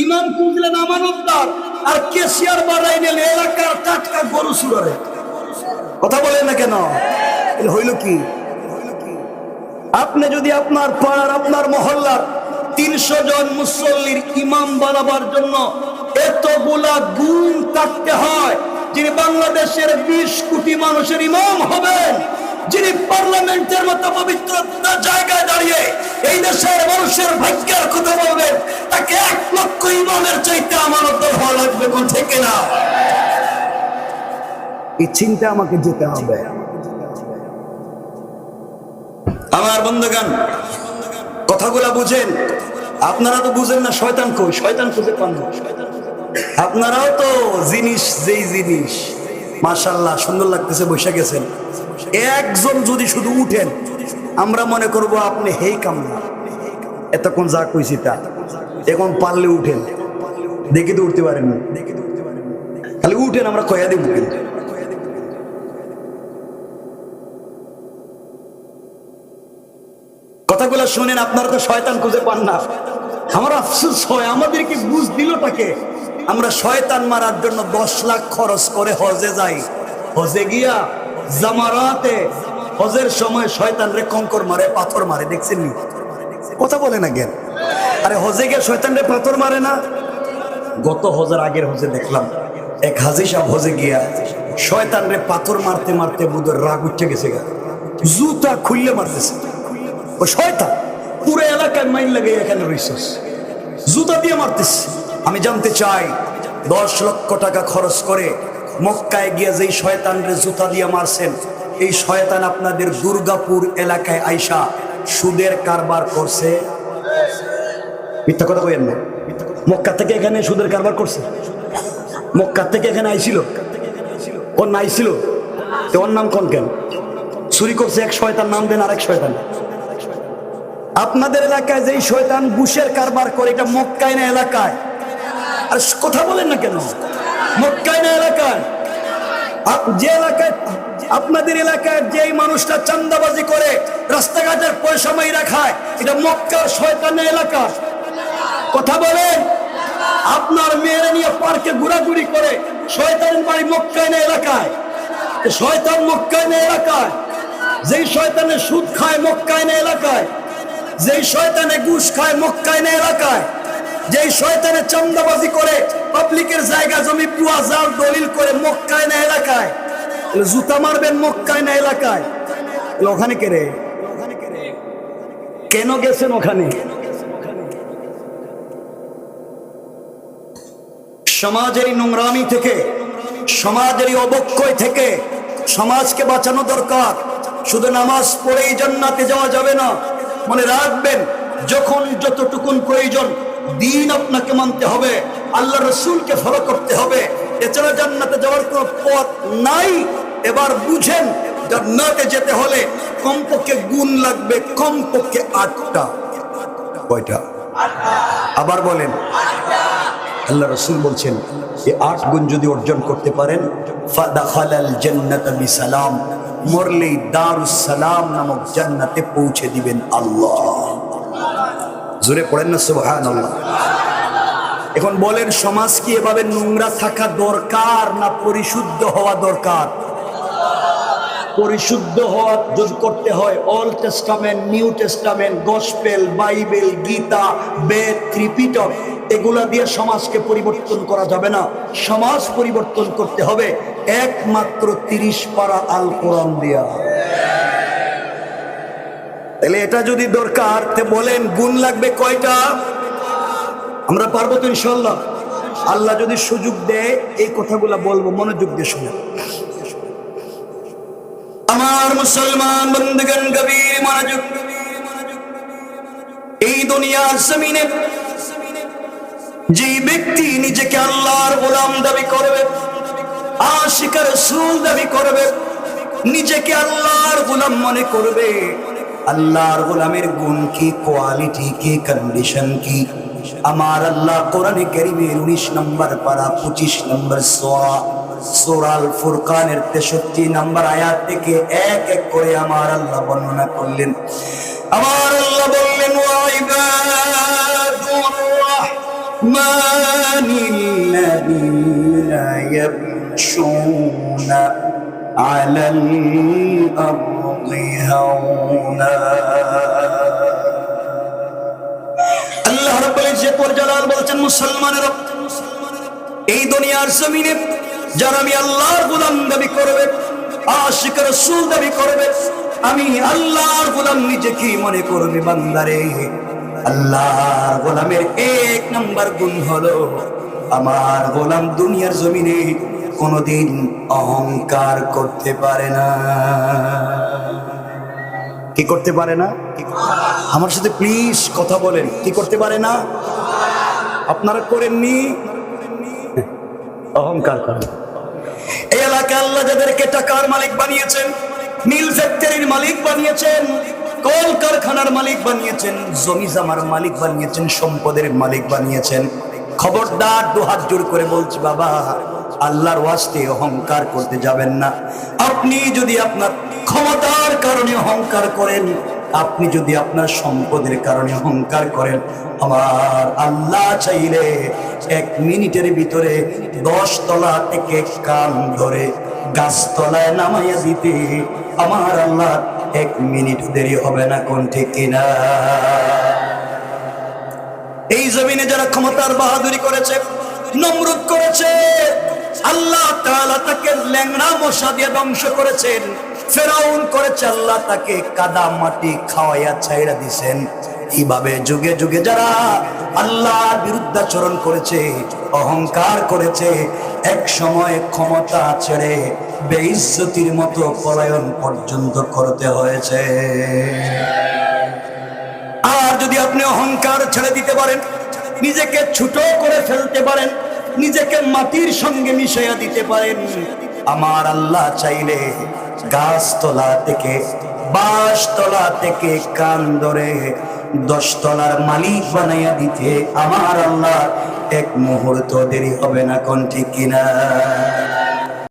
ইমাম খুঁজলেন আমানতদার আর কেসিয়ার বাড়াই নিলেন এলাকার টাটকা গরু সুরারে কথা বলেন না কেন? হইল কি? আপনি যদি আপনার পাড়ার, আপনার মহল্লার তিনশো জন মুসল্লির ইমাম বানাবার জন্য এতগুলা গুণ থাকতে হয়, যিনি বাংলাদেশের বিশ কোটি মানুষের ইমাম হবেন, যিনি পার্লামেন্টের মতো পবিত্র জায়গায় দাঁড়িয়ে এই দেশের মানুষের ভাগ্যের ইমামের চাইতে আমার হওয়া লাগবে কোন থেকে না এই চিন্তা আমাকে যেতে হবে। আমার বন্ধুগান কথাগুলা বুঝেন। আপনারা তো বুঝেন না শয়তান কই শয়তান খুঁজে পান আপনারাও তো জিনিস যেই জিনিস। মাশাল্লাহ সুন্দর লাগতেছে বসে গেছেন। একজন যদি শুধু উঠেন আমরা মনে করব আপনি হেই কামনা এতক্ষণ যা কইছি তা। এখন পারলে উঠেন। দেখি তো উঠতে পারেন না খালি উঠেন, আমরা কয়া দিব কথাগুলো শুনেন, আপনারা তো শয়তান খুঁজে পান না। আমার আফসোস হয়, আমাদেরকে বুঝ দিলটাকে আমরা শয়তান মারার জন্য দশ লাখ খরচ করে হজে যাই। হজে গিয়া জামারাতে, হজের সময় শয়তান রে কঙ্কর মারে, পাথর মারে দেখছেন কথা বলে না জ্ঞান আরে হজে গিয়ে শয়তান রে পাথর মারে না? গত হজের আগের হজে দেখলাম, এক হাজি সাহেব হজে গিয়া শয়তান রে পাথর মারতে মারতে বুধের রাগ উঠে গেছে গা। জুতা খুললে মারতেছে। ও শয়তান, পুরো এলাকায় মাইল লাগে এখানে রইছিস জুতা দিয়ে মারতেছে। আমি জানতে চাই, দশ লক্ষ টাকা খরচ করে মক্কায় গিয়ে যেই শয়তান রে জুতা দিয়ে মারছেন, এই শয়তান আপনাদের দুর্গাপুর এলাকায় আইসা সুদের কারবার করছে? মিথ্যা কথা কইেন না। মক্কা থেকে এখানে সুদের কারবার করছে। মক্কা থেকে এখানে আইছিল। কোন না আইছিল তো ওর নাম কোন কেন? চুরি করছে এক শয়তান, নাম দেন আরেক শয়তান। আপনাদের এলাকায় যেই শয়তান বুশের কারবার করে, এটা মক্কায় না এলাকায়? আর কথা বলেন না কেন? মক্কায় না এলাকায়? যে এলাকায় আপনাদের এলাকায় যেই মানুষটা চান্দাবাজি করে, রাস্তাঘাটের পয়সা মাইরা খায়, এটা মক্কা শয়তানের এলাকা। কথা বলেন। আপনার মেয়েরা নিয়ে পার্কে ঘোরাঘুরি করে শয়তান বাড়ি মক্কায় না এলাকায়। শয়তান মক্কায় এলাকায়। যেই শয়তানে সুদ খায় মক্কায় না এলাকায়। যেই শয়তানে ঘুষ খায় মক্কায় না এলাকায়। যেই শয়তানে চান্দাবাজি করে পাবলিকের জায়গা জমি, পুয়া, জাল, দলিল করে মক্কায় না এলাকায়। জুতা মারবেন মক্কায় না এলাকায়। ওখানে কেন গেছেন ওখানে? সমাজের নোংরামি থেকে সমাজের অবক্ষয় থেকে, সমাজকে বাঁচানো দরকার। শুধু নামাজ পড়েই জান্নাতে যাওয়া যাবে না, মনে রাখবেন, যখন যতটুকুন প্রয়োজন, দিন আপনাকে মানতে হবে, আল্লাহ রসুলকে ফলো করতে হবে। এছাড়া জান্নাতে যাওয়ার কোনো পথ নাই, এবার বুঝেন, জান্নাতে যেতে হলে কমপক্ষে গুণ লাগবে কমপক্ষে আটটা। কয়টা? আবার বলেন। আল্লাহ রসুল বলছেন এই আট গুণ যদি অর্জন করতে পারেন বিসালাম, মরলেই দারুস সালাম নামক জান্নাতে পৌঁছে দিবেন আল্লাহ। জোরে পড়েন না, সুবহানাল্লাহ। এখন বলেন, সমাজ কি এভাবে নোংরা থাকা দরকার না পরিশুদ্ধ হওয়া দরকার? পরিশুদ্ধ হওয়া যদি করতে হয় Old Testament New Testament gospel Bible Gita Veda Tripitaka এগুলা দিয়ে সমাজকে পরিবর্তন করা যাবে না। সমাজ পরিবর্তন করতে হবে। একমাত্র তিরিশ পারা আল কোরআন দিয়া। তাহলে এটা যদি দরকার, তে বলেন, গুণ লাগবে কয়টা? আমরা পারব তো ইনশাল্লাহ আল্লাহ যদি সুযোগ দেয়, এই কথাগুলা বলব, মনোযোগ দিয়ে শুনে। আমার মুসলমান বন্ধুগণ, গভীর মনোযোগ, এই দুনিয়ার জমিনে যে ব্যক্তি নিজেকে আল্লাহর গোলাম দাবি করবে, আশিকার সুল দাবি করবে, নিজেকে আল্লাহর গোলাম মনে করবে, আল্লাহর গোলামের গুণ কি, কোয়ালিটি কি কন্ডিশন কি? আমার আল্লাহ কোরআনে কারিমের উনিশ নম্বর পারা, পঁচিশ নম্বর সোয়া সোরাল ফুরকানের তেষট্টি নম্বর আয়াত থেকে এক এক করে আমার আল্লাহ বর্ণনা করলেন। আমার আল্লাহ বললেন ওয়া ইবাদুর من الذين يمشون على الأرض هونا আল্লাহ রাব্বুল ইজ্জত ওয়াল জালাল বলেছেন মুসলমানেরা এই দুনিয়ার জমিনে যারা আমি আল্লাহর গোলাম দাবি করবে আশিক রাসূল দাবি করবে আমি আল্লাহর গোলাম নিজে কি মনে করবে বান্দারে আল্লাহর গোলামের এক নাম্বার গুণ হলো আমার গোলাম দুনিয়ার জমিনে কোনোদিন অহংকার করতে পারে না। কি করতে পারে না? আমার সাথে প্লিজ কথা বলেন। কি করতে পারে না? আপনারা করেননি? অহংকার করেন। এই এলাকায় আল্লাহ যাদেরকে টাকার মালিক বানিয়েছেন, নীল ফ্যাক্টরির মালিক বানিয়েছেন কল কারখানার মালিক বানিয়েছেন, জমি জামার মালিক বানিয়েছেন, সম্পদের মালিক বানিয়েছেন। খবরদার দু হাত জোর করে বলছি, বাবা, আল্লাহর ওয়াস্তে অহংকার করতে যাবেন না। আপনি যদি আপনার ক্ষমতার কারণে অহংকার করেন, আপনি যদি আপনার সম্পদের কারণে অহংকার করেন, আমার আল্লাহ চাইলে এক মিনিটের ভিতরে দশ তলা থেকে কান ধরে গাছতলায় নামাইয়া দিতে, আমার আল্লাহ এক মিনিট দেরি হবে না, কোন ঠিক কিনা? এই জমিনে যারা ক্ষমতার বাহাদুরি করেছে, নমরুদ করেছে, আল্লাহ তাআলা তাকে ল্যাংড়া মশা দিয়ে ধ্বংস করেছেন, ফেরাউন করেছে, আল্লাহ তাকে কাদা মাটি খাওয়াইয়া ছাইড়া দিছেন। এইভাবে যুগে যুগে যারা আল্লাহর বিরুদ্ধাচরণ করেছে, অহংকার করেছে, এক সময় ক্ষমতা ছেড়ে বেইজ্জতির মতো পলায়ন পর্যন্ত করতে হয়েছে। আর যদি আপনি অহংকার ছেড়ে দিতে পারেন, নিজেকে ছোট করে ফেলতে পারেন, নিজেকে মাটির সঙ্গে মিশাইয়া দিতে পারেন, আমার আল্লাহ চাইলে গাছতলা থেকে, বাঁশতলা থেকে কান ধরে দশতলার মালিক বানাইয়া দিতে। আমার আল্লাহ এক মুহূর্ত দেরি হবে না কোন ঠিক কিনা?